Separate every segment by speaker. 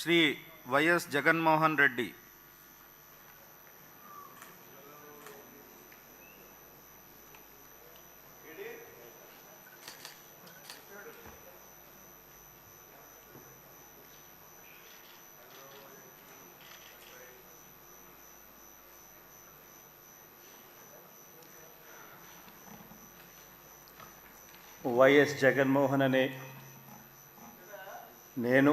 Speaker 1: Shri YS Jaganmohan Reddy.
Speaker 2: YS Jaganmohan అనే నేను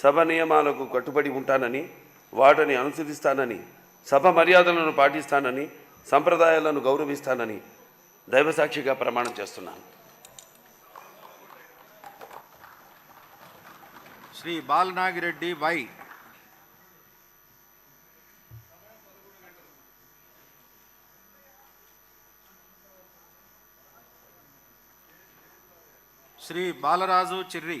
Speaker 3: సభ నియమాలకు కట్టుబడి ఉంటానని వాటిని అనుసరిస్తానని సభ మర్యాదలను పాటిస్తానని సంప్రదాయాలను గౌరవిస్తానని దైవసాక్షిగా ప్రమాణం చేస్తున్నాను.
Speaker 1: శ్రీ బాలనాగిరెడ్డి వై. శ్రీ బాలరాజు చిర్రి.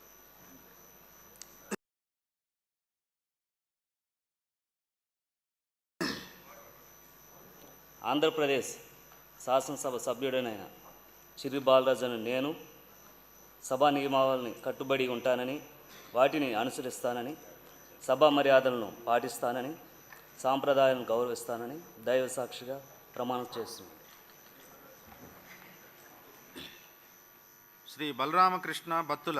Speaker 4: ఆంధ్రప్రదేశ్ శాసనసభ సభ్యుడనైన చిరు బాలరాజును నేను సభా నియమావళిని కట్టుబడి ఉంటానని వాటిని అనుసరిస్తానని సభా మర్యాదలను పాటిస్తానని సాంప్రదాయాలను గౌరవిస్తానని దైవ సాక్షిగా ప్రమాణం చేస్తున్నాను.
Speaker 1: శ్రీ బలరామకృష్ణ బత్తుల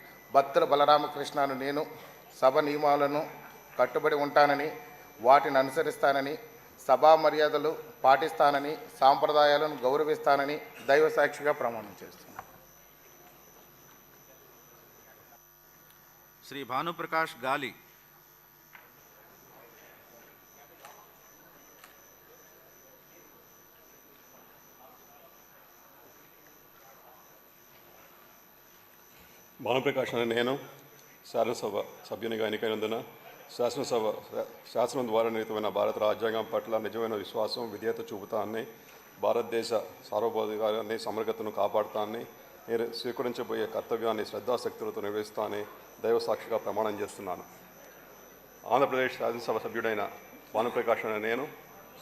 Speaker 5: భక్తులు బలరామకృష్ణను నేను సభ నియమాలను కట్టుబడి ఉంటానని వాటిని అనుసరిస్తానని సభా మర్యాదలు పాటిస్తానని సాంప్రదాయాలను గౌరవిస్తానని దైవ సాక్షిగా ప్రమాణం చేస్తున్నాను.
Speaker 1: శ్రీ భానుప్రకాష్ గాలి
Speaker 6: భానుప్రకాష్ అనే నేను శాసనసభ సభ్యునిగా ఎన్నికైనందున శాసనసభ శాసనం ద్వారా నిర్మితమైన భారత రాజ్యాంగం పట్ల నిజమైన విశ్వాసం విధేయత చూపుతానని భారతదేశ సార్వభౌమాధికారాన్ని సమగ్రతను కాపాడుతానని నేను స్వీకరించబోయే కర్తవ్యాన్ని శ్రద్ధాశక్తులతో నిర్వహిస్తానని దైవ సాక్షిగా ప్రమాణం చేస్తున్నాను. ఆంధ్రప్రదేశ్ శాసనసభ సభ్యుడైన భానుప్రకాష్ అనే నేను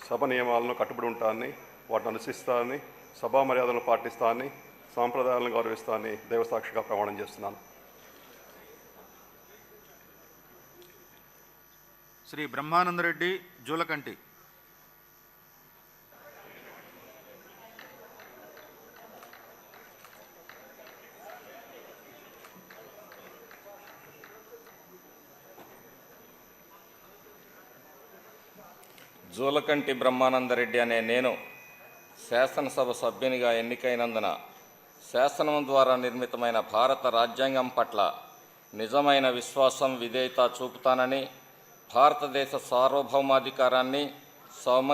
Speaker 6: సభ నియమాలను కట్టుబడి ఉంటానని వాటిని అనుసరిస్తానని సభా మర్యాదలను పాటిస్తానని సాంప్రదాయాలను గౌరవిస్తానని దైవ సాక్షిగా ప్రమాణం చేస్తున్నాను.
Speaker 1: శ్రీ బ్రహ్మానందరెడ్డి జూలకంటి.
Speaker 7: జూలకంటి బ్రహ్మానందరెడ్డి అనే నేను శాసనసభ సభ్యునిగా ఎన్నికైనందున శాసనం ద్వారా నిర్మితమైన భారత రాజ్యాంగం పట్ల నిజమైన విశ్వాసం విధేయత చూపుతానని భారతదేశ సార్వభౌమాధికారాన్ని సౌమ